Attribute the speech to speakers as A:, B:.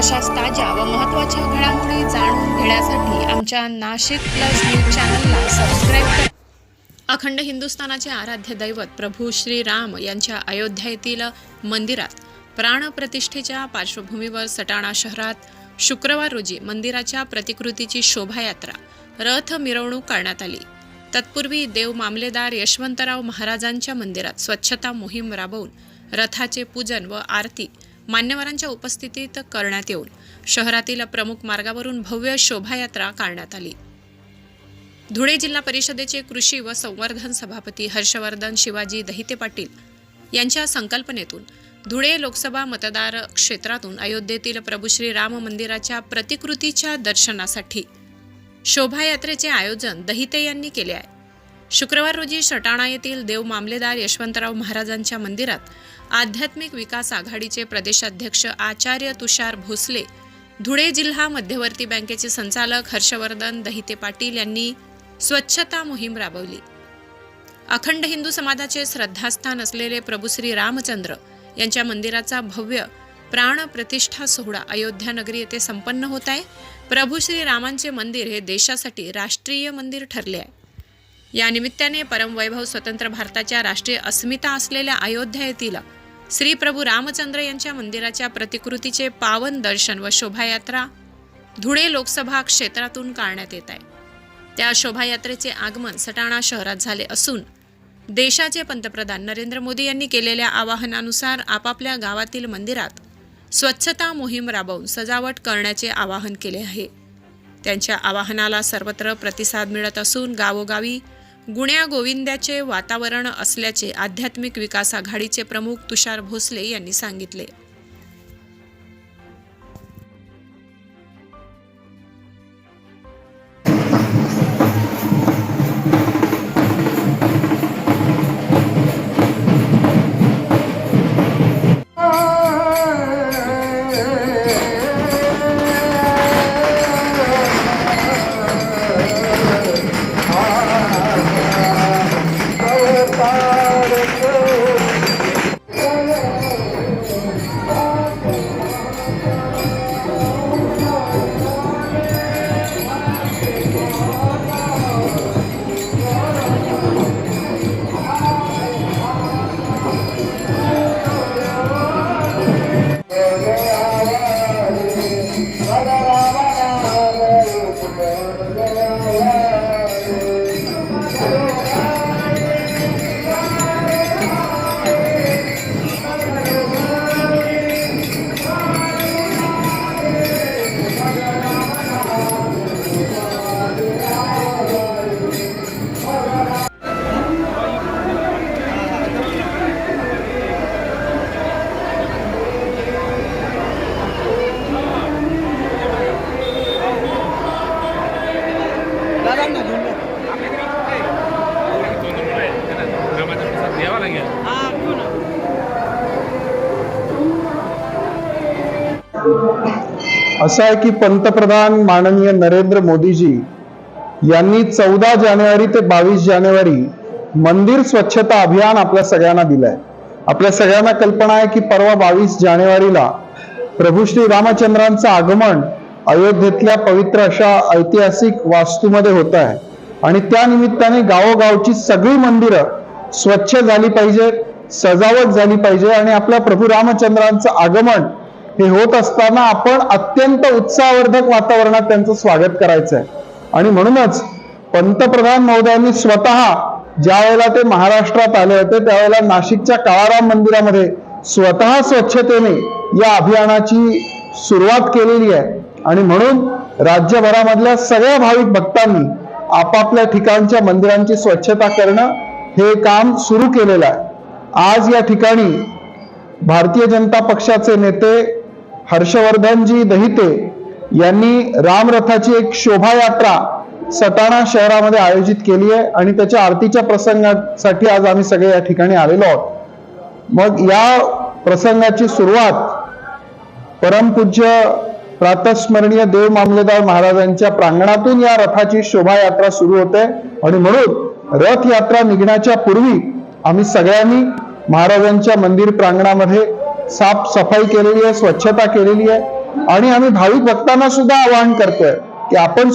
A: अशाच ताज्या व महत्त्वाच्या घडामोडी जाणून घेण्यासाठी आमच्या नाशिक प्लस न्यूज चॅनलला सबस्क्राईब करा. अखंड हिंदुस्थानाचे आराध्य दैवत प्रभू श्री राम यांच्या अयोध्या येथील मंदिरात प्राणप्रतिष्ठेच्या पार्श्वभूमीवर सटाणा शहरात शुक्रवार रोजी मंदिराच्या प्रतिकृतीची शोभायात्रा रथ मिरवणूक करण्यात आली. तत्पूर्वी देव मामलेदार यशवंतराव महाराजांच्या मंदिरात स्वच्छता मोहीम राबवून रथाचे पूजन व आरती मान्यवरांच्या उपस्थितीत करण्यात येऊन शहरातील प्रमुख मार्गावरून भव्य शोभायात्रा काढण्यात आली. धुळे जिल्हा परिषदेचे कृषी व संवर्धन सभापती हर्षवर्धन शिवाजी दहिते पाटील यांच्या संकल्पनेतून धुळे लोकसभा मतदार क्षेत्रातून अयोध्येतील प्रभू श्री राम मंदिराच्या प्रतिकृतीच्या दर्शनासाठी शोभायात्रेचे आयोजन दहिते यांनी केले आहे. शुक्रवार रोजी सटाणा येथील देव मामलेदार यशवंतराव महाराजांच्या मंदिरात आध्यात्मिक विकास आघाडीचे प्रदेशाध्यक्ष आचार्य तुषार भोसले धुळे जिल्हा मध्यवर्ती बँकेचे संचालक हर्षवर्धन दहिते पाटील यांनी स्वच्छता मोहीम राबवली. अखंड हिंदू समाजाचे श्रद्धास्थान असलेले प्रभू श्री रामचंद्र यांच्या मंदिराचा भव्य प्राण प्रतिष्ठा सोहळा अयोध्या नगरी येथे संपन्न होत आहे. प्रभू श्री रामांचे मंदिर हे देशासाठी राष्ट्रीय मंदिर ठरले आहे. या निमित्ताने परमवैभव स्वतंत्र भारताच्या राष्ट्रीय अस्मिता असलेल्या अयोध्या येथील श्री प्रभू रामचंद्र यांच्या मंदिराच्या प्रतिकृतीचे पावन दर्शन व शोभायात्रा धुळे लोकसभा क्षेत्रातून काढण्यात येत आहे. त्या शोभायात्रेचे आगमन सटाणा शहरात झाले असून देशाचे पंतप्रधान नरेंद्र मोदी यांनी केलेल्या आवाहनानुसार आपापल्या गावातील मंदिरात स्वच्छता मोहीम राबवून सजावट करण्याचे आवाहन केले आहे. त्यांच्या आवाहनाला सर्वत्र प्रतिसाद मिळत असून गावोगावी गुण्या गोविंद्याचे वातावरण असल्याचे आध्यात्मिक विकास आघाडीचे प्रमुख तुषार भोसले यांनी सांगितले.
B: द्यावा लागेल
C: असं आहे की पंतप्रधान माननीय नरेंद्र मोदीजी यांनी चौदा जानेवारी ते बावीस जानेवारी मंदिर स्वच्छता अभियान आपल्या सगळ्यांना दिलंय. आपल्या सगळ्यांना कल्पना आहे की परवा बावीस जानेवारीला प्रभू श्री रामचंद्रांचं आगमन अयोध्येतल्या पवित्र अशा ऐतिहासिक वास्तूमध्ये होत आहे. आणि त्या निमित्ताने गावोगावची सगळी मंदिरं स्वच्छ झाली पाहिजेत सजावट झाली पाहिजे आणि आपल्या प्रभू रामचंद्रांचं आगमन हे होत असताना आपण अत्यंत उत्साहवर्धक वातावरणात त्यांचं स्वागत करायचं आहे आणि म्हणूनच पंतप्रधान महोदयांनी स्वतः ज्या वेळेला ते महाराष्ट्रात आले होते त्यावेळेला नाशिकच्या काळाराम मंदिरामध्ये स्वतः स्वच्छतेने या अभियानाची सुरुवात केलेली आहे. आणि म्हणून राज्यभरामधल्या सगळ्या भाविक भक्तांनी आपापल्या ठिकाणच्या मंदिरांची स्वच्छता करणं हे काम सुरू केलेलं आहे. आज या ठिकाणी भारतीय जनता पक्षाचे नेते हर्षवर्धनजी दहिते यांनी रामरथाची एक शोभायात्रा सटाणा शहरामध्ये आयोजित केली आहे आणि त्याच्या आरतीच्या प्रसंगासाठी आज आम्ही सगळे या ठिकाणी आलेलो आहोत. मग या प्रसंगाची सुरुवात परमपूज्य प्रातस्मरणीय देव मामलेदार महाराजांच्या प्रांगणातून या रथाची शोभायात्रा सुरू होते. आणि म्हणून रथ यात्रा निघण्याच्या पूर्वी आम्ही सगळ्यांनी महाराजांच्या मंदिर प्रांगणामध्ये साफसफाई केलेली आहे स्वच्छता केलेली आहे. आणि आम्ही भाविक भक्तांना सुद्धा आवाहन करतोय की आपण